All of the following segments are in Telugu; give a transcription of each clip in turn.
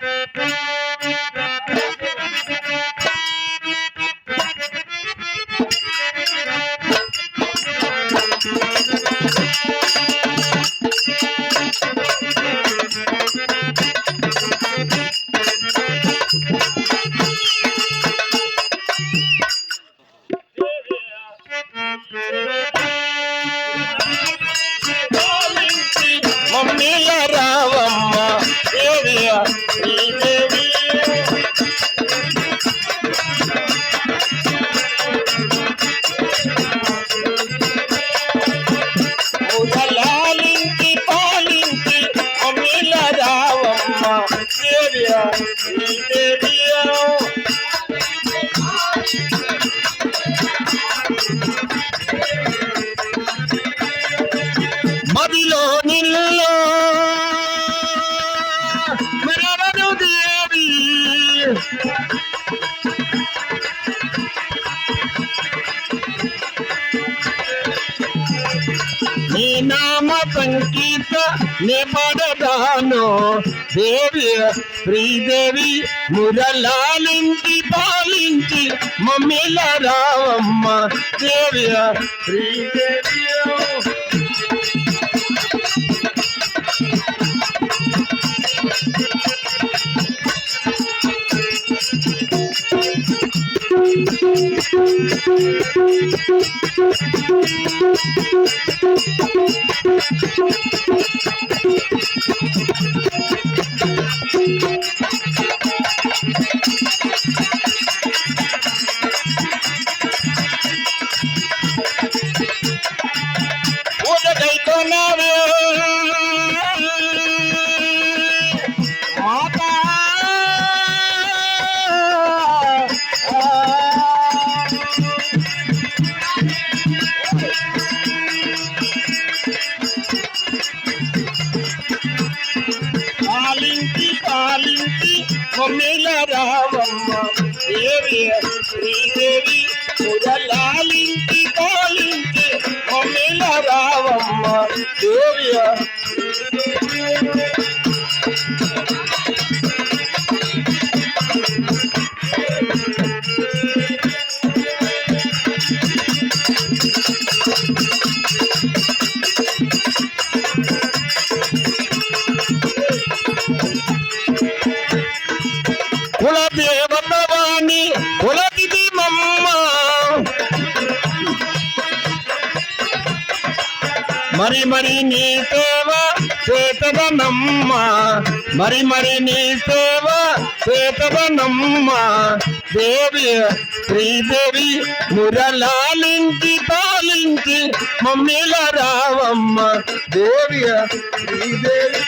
Thank you. దేవి శ్రీదేవి మురళాలించి పాలించి మమ్మిల రావమ్మ దేవి శ్రీదేవి కుల కులదిది మమ్మ. మరి మరి నీ సేవ చేతదనమ్మ. మరి మరి నీ సేవ చేతదనమ్మ దేవి శ్రీదేవి మురళాలించి తాలించి మమ్మీల రావమ్మ దేవి శ్రీదేవి.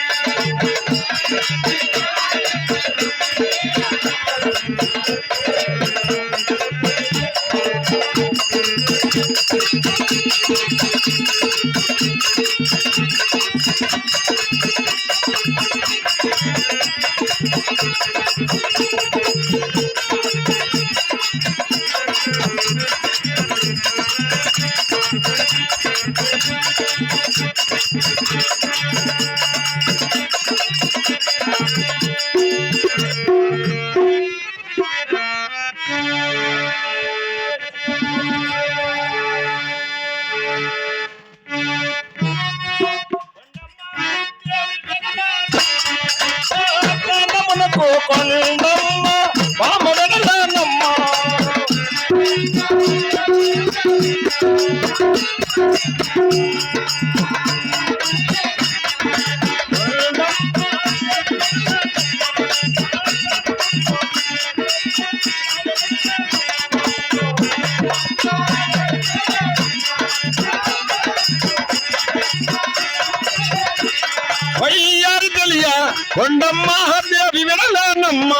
కొండమ్మ హృదయ వివరలేనమ్మ.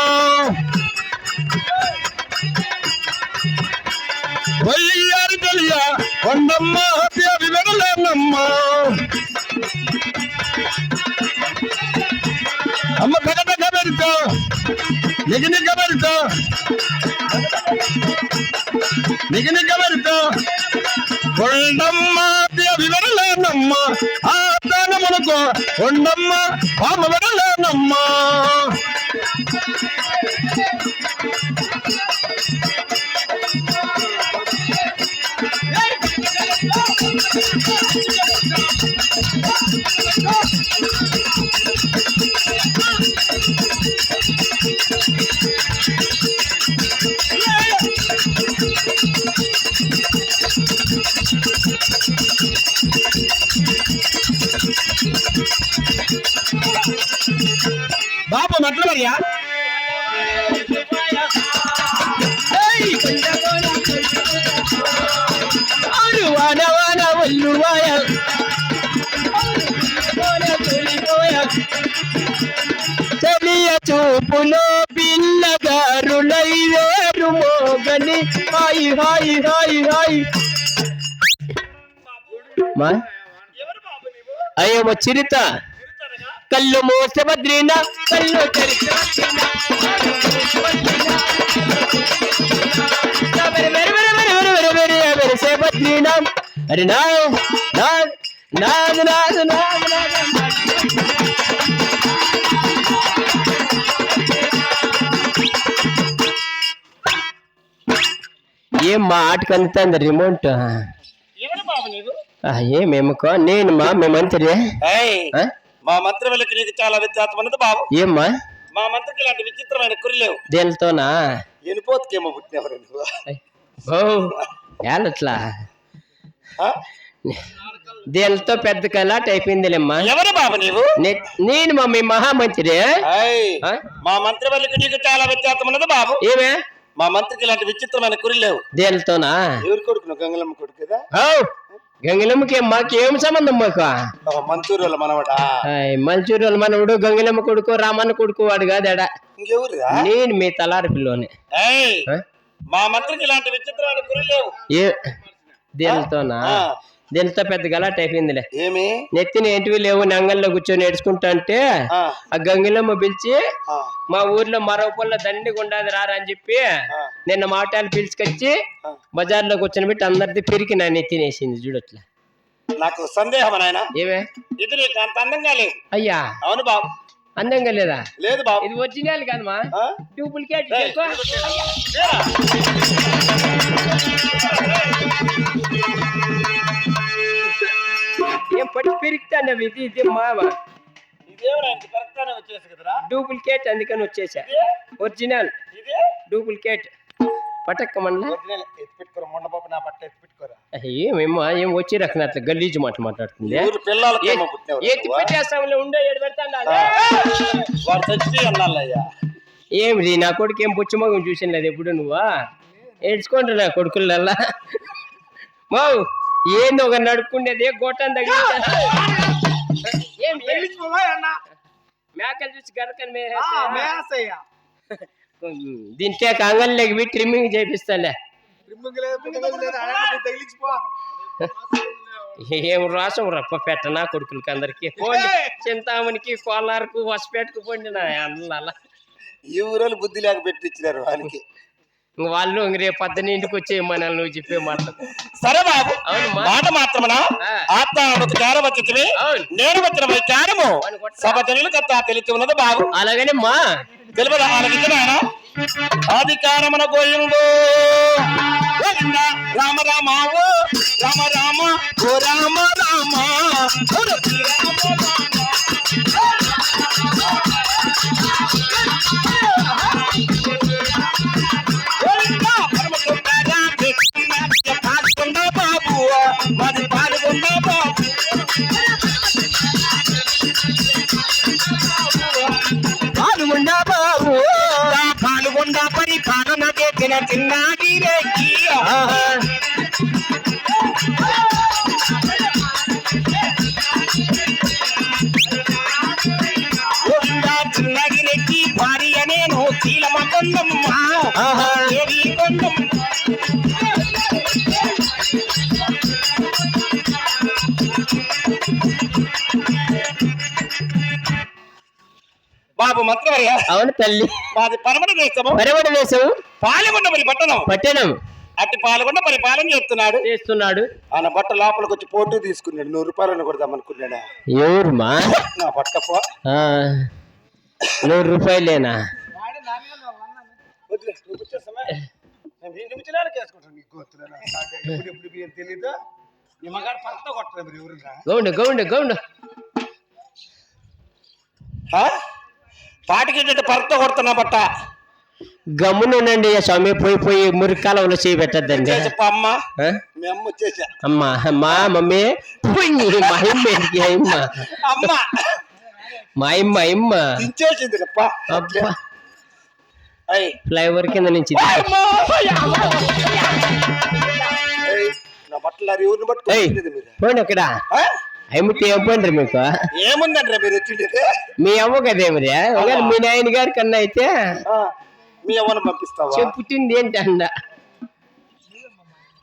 వయ్యారి తెలియ కొండమ్మ హృదయ వివరలేనమ్మ. అమ్మ కథ కబెరితో నిగిని కబెరితో నిగిని కబెరితో కొండమ్మ ఆ దానమునకు కొండమ్మ వాన ఒల్లువాయ చలియ చూపులో పిల్లగారులై వేరు మోగని. హాయి హాయి హాయి హాయి. మా? అయ్యో చిరిత. కళ్ళు మోస బద్రీన కళ్ళు మెరు మెరు బద్రీన అరే నా నాదు నాదు నాదు నాదు ఏం మా ఆటకు అందుతుంది రిమోట్ ఏమేమకో నేను మా మేమంతరి? మా మంత్రి వెళ్ళకి నీకు చాలా వ్యత్యాసం ఉన్నది బాబు. ఏమ్మా మా? మంత్రికి ఇలాంటి విచిత్రమైన కురి లేవు. దేనితోనా? ఎనిపోతుకేమో పుట్టినవరు ఓ ఆ? దేనితో పెద్ద కలాట అయిపోయిందిలేమ్మా ఎవరు బాబు నీవు? నేను మా మీ మహామంత్రి. ఏయ్, ఆ? మా మంత్రి వెళ్ళకి నీకు చాలా వ్యత్యాసం ఉన్నది బాబు? ఏమే? మా మంత్రికి ఇలాంటి విచిత్రమైన కురి లేవు. దేనితోనా? ఎవరి కొడుకు గంగలమ్మ కొడుకు కదా? గంగిలమ్మకి మాకేం సంబంధం మాకు? వాళ్ళ మనవట మంచూరియల్ మనవుడు గంగిలమ్మ కొడుకు రామన్న కొడుకు వాడు కాదాడా. నేను మీ తలారి పిల్లోని? మా మంత్రికి ఇలాంటి విచిత్రమైన కురి లేవు. ఏ దేనితోనా. దేనితో పెద్ద గలాట అయిపోయిందిలే. ఏమి? నెత్తిన ఏంటివి లేవు నంగల్లో కూర్చొని ఏడ్చుకుంటా అంటే ఆ, గంగిలమ్మ పిలిచి మా ఊర్లో మరో పొల్ల దండిగా ఉండదు రారా అని చెప్పి. నిన్న మాటాలు పిలుచుకొచ్చి. బజార్లో కూర్చొని పెట్టి అందరిది పిరికి నా నెత్తినేసింది చూడట్లా. నాకు సందేహం నాయన? ఏమే? ఇది నీకు అంత అందంగా లేదు. అయ్యా. అవును బాబు. అందంగా లేదా? లేదు బాబు. ఇది ఒరిజినల్ కాదమ్మా? డూప్లికేట్? ఏం పట్టి పెరుగుతాను ఇది? ఇది మావ? డూప్లికేట్ అందుకని వచ్చేసా. ఒరిజినల్. డూప్లికేట్. పటక్క మనలా ఒరిజినల్. ఎత్తి పెట్టుకోరా మొన్న పాప నా బట్ట ఎత్తి పెట్టుకోరా ఏమేమో ఏం వచ్చి రకన అట్లా గలీజు మాట మాట్లాడుతుంది. ఎత్తి పెట్టేస్తాంలే ఉండే ఏడు పెడతాను వాడు చచ్చి అన్నాళ్ళయ్యా ఏం రీ నా కొడుకు ఏం పుచ్చమగం చూసిన లేదు ఎప్పుడు నువ్వా? ఏడ్చుకోండి నా కొడుకులల్లా. మో ఏంది ఒక నడుపుకునేది గోటం ఏం? మేకలు చూసి గరకని దీంట్లో కంగల్లోకి పెట్టి ట్రిమ్మింగ్ చేపిస్తాలే. ఏం రాసం రప్ప పెట్టనా కొడుకులకి అందరికి. పోండి చింతామణికి కోలార్కు వసపేటకు పోండి నా అన్నల ఈ ఊరోళ్ళు బుద్ధి లేక పెట్టి ఇచ్చినారు వానికి వాళ్ళు రేపు పద్దెని ఇంటికి వచ్చే మనల్ని నువ్వు చెప్పే మాటలు. సరే బాబు. మాట మాత్రమనా? ఆ. ఆత్మ ఒక చారం వచ్చింది అవును. నేను వచ్చిన వై చారము వాడిని కొట్టరా? సభ జనులు కథ తెలిసి ఉన్నది బాబు. అలాగనే మా. తెలియదు ఆలకించిన అధికారమున గోవింద రామ రామ రామ రామ ఓ రామ రామ. రామ రామ. చిన్నాగి రెడ్డి చిన్నగి రెడ్డి భార్య నేను బాబు మంత్రవర్య అవును తల్లి. మాది దేశము. పరమణ దేశం పాలకొండ మరి పట్టణం? పట్టణం. అట్టి పాలకొండ పరిపాలన చేస్తున్నాడు? చేస్తున్నాడు. ఆయన బట్ట లోపలికి వచ్చి పోటీ తీసుకున్నాడు. నూరు రూపాయలను కొడదాం అనుకున్నాడా ఎవరు మా? నా బట్ట పో. నూరు రూపాయలేనా? మీరు? పాటికి పరతో కొడుతున్నా బట్ట. గమ్మునుండండి స్వామి పోయి పోయి మురికాలంలో చేయి పెట్టద్దండి. చెప్ప అమ్మ? మా మమ్మీ పోయి మా అమ్మ ఇమ్మ ఇమ్మ అబ్బా. ఫ్లైఓవర్ కింద నుంచి పోండి అక్కడ ఇవ్వండి మీకు? ఏముందంటే మీరు వచ్చిండేది మీ అవ్వ మీ నాయన గారి కన్నా అయితే ఆ, మీ అవ్వను పంపిస్తావా? చెప్పుతుంది ఏంటి అన్న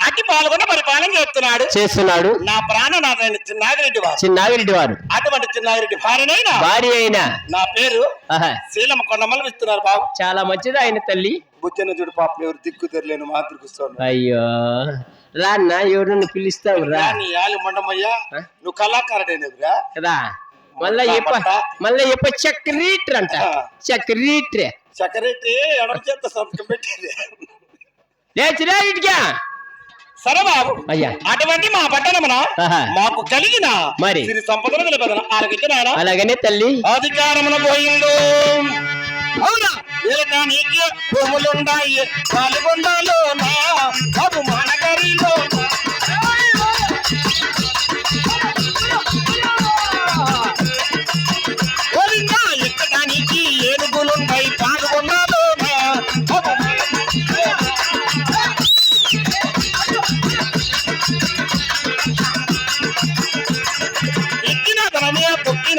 అతి పాల్గొన్న పరిపాలన చేస్తున్నాడు. చేస్తున్నాడు. నా ప్రాణనాథైన చిన్నాగిరెడ్డి వారు. చిన్నాగిరెడ్డి వారు. అటువంటి చిన్నాగిరెడ్డి భార్యనైనా భార్య అయినా. నా పేరు ఆహా, శీలమ్మ కొండమల్లి ఇస్తున్నారు బాబు. చాలా మంచిది ఆయన తల్లి. బుజ్జన్న చూడు పాపం ఎవరు దిక్కు తెరలేను మాతృకిస్తాను అయ్యో. రాన్న ఎవరిని పిలుస్తావు రా. నీ యాలి మొండమయ్యా. నువ్వు కళాకారుడైనదిరా కదా మళ్ళా ఎప్ప మళ్ళా ఎప్ప చక్రీటర్ అంట. చక్రీటర్. చక్కరెట్టి ఎడమ చేత సంతకం పెట్టేది. లేచిరా ఇటుగా సరే బాబు. అయ్యా. అటువంటి మా పట్టణమున. మాకు కలిగిన మరి. సిరి సంపదలు తెలిపదన ఆలకించిన అలాగనే తల్లి. అధికారమున పోయిండు. అవునా? వీళ్ళకి భూములుండాయి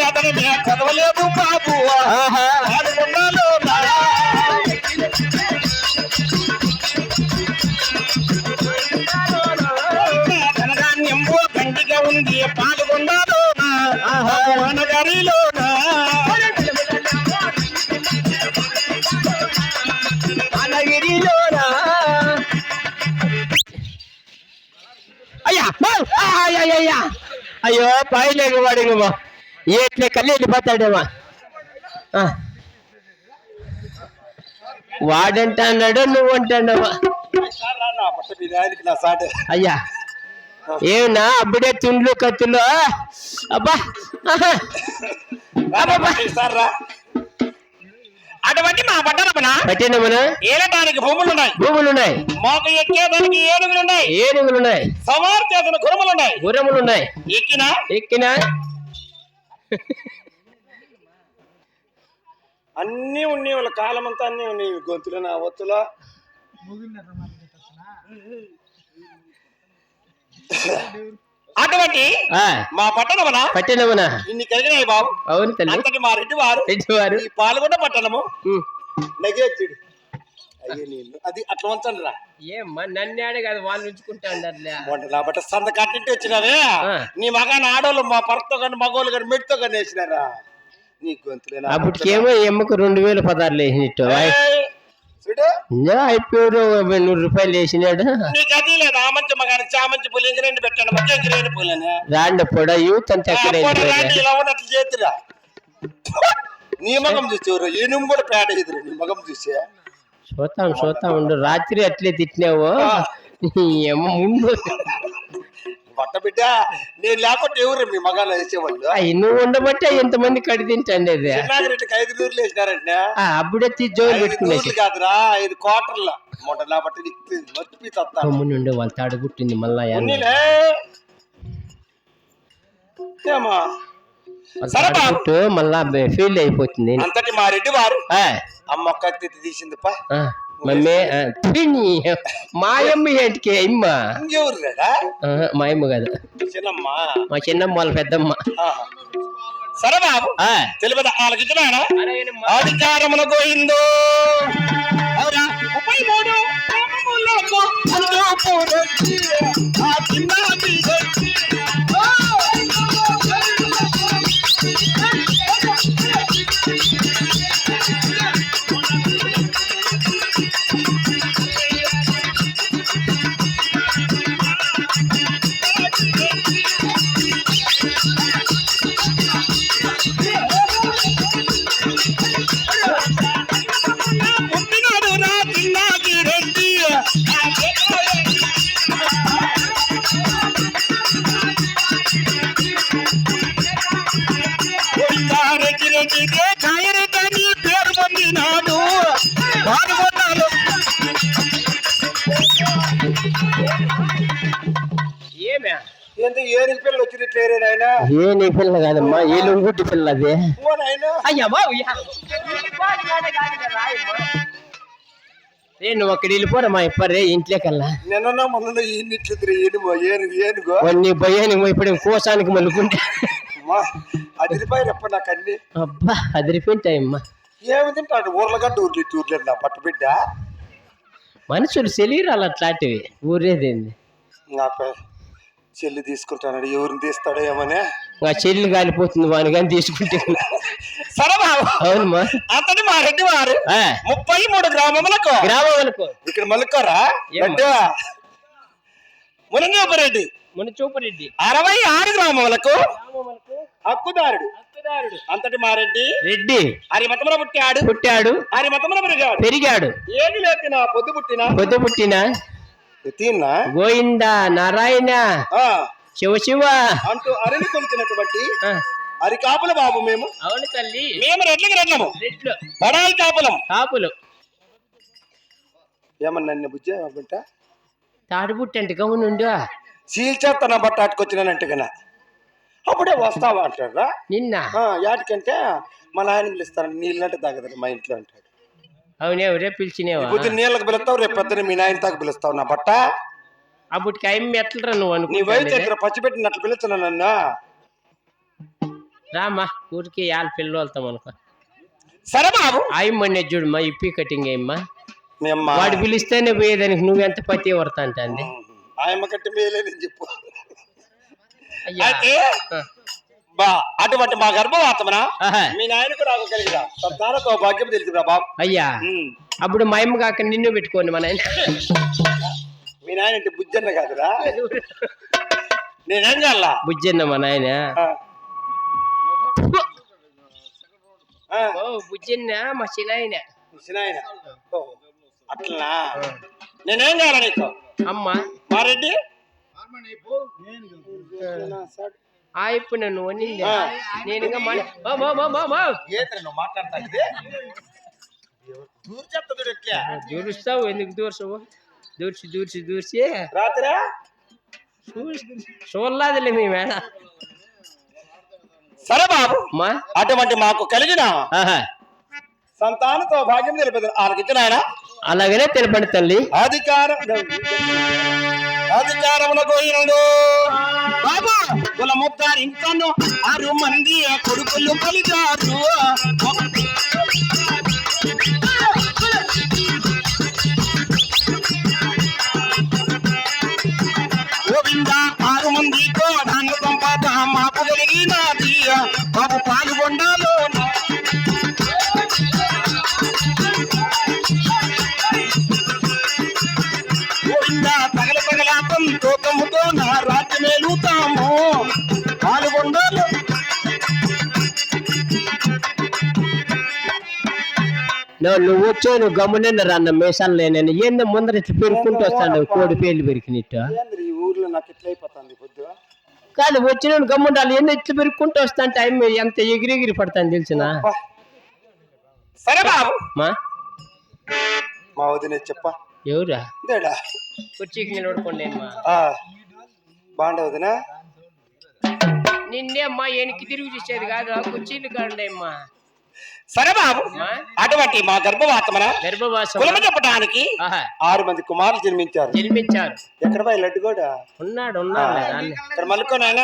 తొక్కిన తనమే చదవలేదు బాబు. ఉంది వనగరిలోనా అయ్యా. బా! ఆ, అయ్యా, అయ్యా, అయ్యా. అయ్యో పైలేక వాడిగమ్మా ఎట్లే కళ్ళు వెళ్ళిపోతాడేమా ఆ. వాడంట అన్నాడు నువ్వు అంటాడమ్మా అయ్యా. ఏమన్నా అప్పుడే తుండ్లు కత్తులు అబ్బా. అటువంటి మా పట్టణమున ఏలటానికి భూములు ఉన్నాయి భూములు ఉన్నాయి మాకు ఎక్కేదానికి ఏనుగులు ఉన్నాయి ఏనుగులు ఉన్నాయి సవారు చేసిన గురుములు ఉన్నాయి గుర్రములు ఉన్నాయి ఎక్కిన? ఎక్కిన? అన్ని ఉన్నాయి వాళ్ళ కాలం అంతా అన్ని ఉన్నాయి. గొంతులు నా ఒత్తులో. అటువంటి మా పట్టణమున పట్టినమున ఇన్ని కలిగినాయి బాబు. అవును అంతటి మా రెడ్డి వారు. రెడ్డివారు ఈ పాల్గొండ పట్టణము. ఉమ్. అది అట్లా వంచండి రా ఏమ్మా నన్ను కాదు వాళ్ళు ఉంచుకుంటా ఉండాలిలే. మొన్న నా బట్ట సంద కట్టింటి ఆ. నీ మగాని ఆడోళ్ళు మా భర్తతో కానీ మగోళ్ళు కానీ మెడితో కానీ వేసినారా? నీ గొంతులేనా అప్పటికేమో ఈ అమ్మకు రెండు వేల పదార్లు వేసినట్టు. అయిపోయాడు నూరు రూపాయలు వేసినాడు. నీకు అది లేదు ఆ మంచి మగాని చామంచి పూలు ఇంక రెండు పొడ యూత్ అంతా నీ మగం చూసేవారు ఏనుగు కూడా పేడ ఎదురు నీ మగం చూసే. చూస్తాం చూస్తాం ఉండు. రాత్రి అట్లే తిట్టినావు? అమ్మ ముందు. బట్ట బిడ్డ నేను లేకపోతే ఎవరు మీ మగాలు వేసేవాళ్ళు నువ్వు ఉండబట్టే ఎంతమంది కడి తింటాండి అది ఐదు నూరులు వేసినారంటే? ఆ, అప్పుడే జోలు నూరులు కాదురా ఐదు కోటర్ల మొట్ట నీకు మర్చిపోయి తత్తా నుండి వాళ్ళ తాడు పుట్టింది మళ్ళా ఏమా? పుట్టు మళ్ళా ఫీల్ అయిపోతుంది. అంతటి మా రెడ్డి వారు. ఆ, తిత్తి తీసింది మమ్మీ తిని. మాయమ్మ ఏంటికి అమ్మ? అమ్మ కాదు. చిన్నమ్మ. మా చిన్నమ్మ వాళ్ళ పెద్దమ్మ. సరే బాబు. ఆ, తెలియదు ఆలకించినాడా అధికారమున పోయిందో? అవునా? ముప్పై మూడు పిల్లలు నాయన ఏ నీ పిల్ల కాదమ్మా ఏ లొంగుడ్డి పిల్ల అది? ఓ నాయన అయ్యా బాబు ఏ నువ్వు అక్కడ వెళ్ళిపోరమ్మా ఇప్పరే ఇంట్లో కల్లా నిన్న మొన్న ఏనుగు ఏనుగు ఏనుగు? కొన్ని భయానికి ఇప్పుడు కోసానికి మలుకుంటే అమ్మా అదిరిపోయి రెప్ప నాకు అన్ని. అబ్బా అదిరిపోయింటాయమ్మా. ఏమి తింటాడు? ఊర్లగడ్డ ఊర్లు ఊర్లేదు నా పట్టు బిడ్డ. మనుషులు శరీరాలు అట్లాంటివి ఊరేదేంది. నా పే- చెల్లి తీసుకుంటాడు ఎవరిని తీస్తాడో ఏమనే. ఆ చెల్లి కాలిపోతుంది వాని కానీ తీసుకుంటే. సరే బాబు. అవునమ్మా అంతటి మా రెడ్డి వారు ముప్పై మూడు గ్రామములకు. గ్రామం అనుకో. ఇక్కడ మలుకోరా ఏమ్మా? మునంగోపరెడ్డి మన చూపరెడ్డి అరవై ఆరు గ్రామములకు హక్కుదారుడు. అంతటి మా రెడ్డి. హరి మతమున పుట్టాడు. పుట్టాడు. హరి మతమున పెరిగాడు. పెరిగాడు. ఏది లేకిన పొద్దు పుట్టిన? పొద్దు పుట్టిన? తీన్నా? గోయింద నారాయణ శివ శివ. అంటూ అరిని కొలిచినటువంటి ఆ, హరి కాపుల బాబు మేము. అవును తల్లి. మేము రెడ్లకి రెడ్లము. రెడ్లు. బడాలి కాపులం. కాపులు. ఏమన్నా నన్ను బుజ్జ తాడిపుట్టి అంటే గమనుండు నా బట్ట అట్టుకొచ్చినానంటే కన్నా అప్పుడే వస్తావా అంటారా? నిన్న. యాటికంటే మా నాయన పిలుస్తాను నీళ్ళంటే తాగదు మా ఇంట్లో అంటాడు. అవునేవరే పిలిచినేవా? పొద్దున్న నీళ్ళకి పిలుస్తావు రేపు పొద్దున్న మీ నాయన తాకు పిలుస్తావు నా బట్ట. అప్పటికి అమ్మి ఎట్లరా నువ్వు నీ వయసు దగ్గర పచ్చిపెట్టినట్లు పిలుచున్నా నన్ను? రామా ఊరికి యాళ్ళ పిల్లలతాం అనుకో. సరే బాబు. ఆయమ్మనే చూడమ్మా ఇప్పి కటింగ్ అయ్యమ్మా వాడు పిలిస్తేనే పోయేదానికి నువ్వెంత పతి వర్త అంటుంది ఆయమ్మ కట్టి మేలేదని చెప్పు. అయితే. బా. అటువంటి మా గర్భవాతమన. మీ నాయనకు నాకు కలిగిరా. సంతానతో భాగ్యం తెలుసురా బాబు. అయ్యా. అప్పుడు మా అమ్మ కాక నిన్ను పెట్టుకోండి మన ఆయన మీ నాయన అంటే బుజ్జన్న కాదురా. నేనేం కావాలా బుజ్జన్న మా నాయన. ఆ. ఆ, ఓ బుజ్జన్న మా చిన్నాయన. మీ నాయన ఓ, అట్లనా? నేనేం కావాలా నీకు? అమ్మ. మా రెడ్డి ఆ ఇప్పుడు నన్ను వనింది నేను ఇంకా మన దూరుస్తావు? ఎందుకు దూర్చవు దూర్చి దూర్చి దూర్చి. రాత్రా? చూడలేదులే మీ మేడ. సరే బాబు. అమ్మా అటువంటి మాకు కలిగిన ఆహా. సంతానతో భాగ్యం తెలిపేది. ఆలకిచ్చిన ఆయన? అలాగనే తెలపండి తల్లి. అధికారం. అధికారమున పోయినడు. బాబు! కుల ముద్దారు ఇంకాను ఆరు మంది కొడుకులు కలిగారు. నువ్వు వచ్చో నువ్వు గమ్మున రన్న మీసాలు లేనని ఏందో ముందర ఇట్లా పెరుక్కుంటూ వస్తాడు? కోడి పేర్లు పెరికినట్టు. ఈ ఊర్లో నాకు ఎట్లా అయిపోతుంది కాదు వచ్చిన గమ్ముండాలి. ఏందో ఇట్లా పెరుక్కుంటూ వస్తాను టైం ఎంత ఎగిరెగిరి పడతాను తెలిసిన? సరే బాబు. మా? మా వదిన చెప్ప. ఎవరా? ఇదేడా? కుర్చీకి నిలబడుకోండి అమ్మా. ఆ, బాగుండే వదినా? నిన్నే అమ్మా వెనక్కి తిరిగి చూసేది కాదు. కుర్చీలు కాండి అమ్మా. సరే బాబు. అటువంటి మా గర్భవాతమన గర్భవాసం కులము చెప్పడానికి ఆరు మంది కుమారులు జన్మించారు. జన్మించారు. ఎక్కడ లడ్డు కూడా ఉన్నాడు ఉన్నాడు. మలుకో నాయన.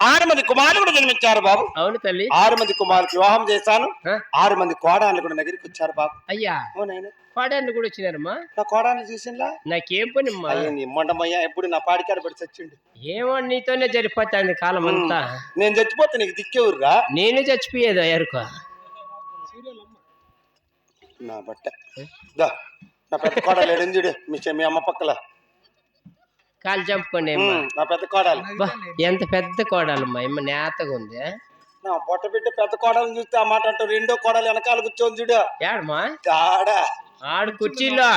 ఆరు మంది కుమారులు కూడా జన్మించారు బాబు. అవును తల్లి. ఆరు మంది కుమారులకు వివాహం చేశాను? ఆరు మంది కోడాన్లు కూడా దగ్గరికి వచ్చారు బాబు. అయ్యా. నాయన. పాడాన్ని కూడా వచ్చినారమ్మా. నా కోడాన్ని చూసిందా? నాకేం పని అమ్మా మొండమయ్యా ఎప్పుడు నా పాడికాడ పడి చచ్చిండు. ఏమో నీతోనే జరిపోతుంది కాలం అంతా నేను చచ్చిపోతే నీకు దిక్కేవుర్రా నేను చచ్చిపోయేది ఎరుకో? నా బట్ట. దా నా పెద్ద కోడలు ఎడంజుడు మీ అమ్మ పక్కల. కాలు చంపుకోండి నా పెద్ద కోడలు. ఎంత పెద్ద కోడాలమ్మా ఏమో నేతగా ఉంది. నా బొట్ట బిడ్డ పెద్ద కోడలు చూస్తే ఆ మాట అంటూ రెండో కోడలు వెనకాల కూర్చొని చూడు. ఏడమ్మా? ఆడా. ఆడు కుర్చీలో.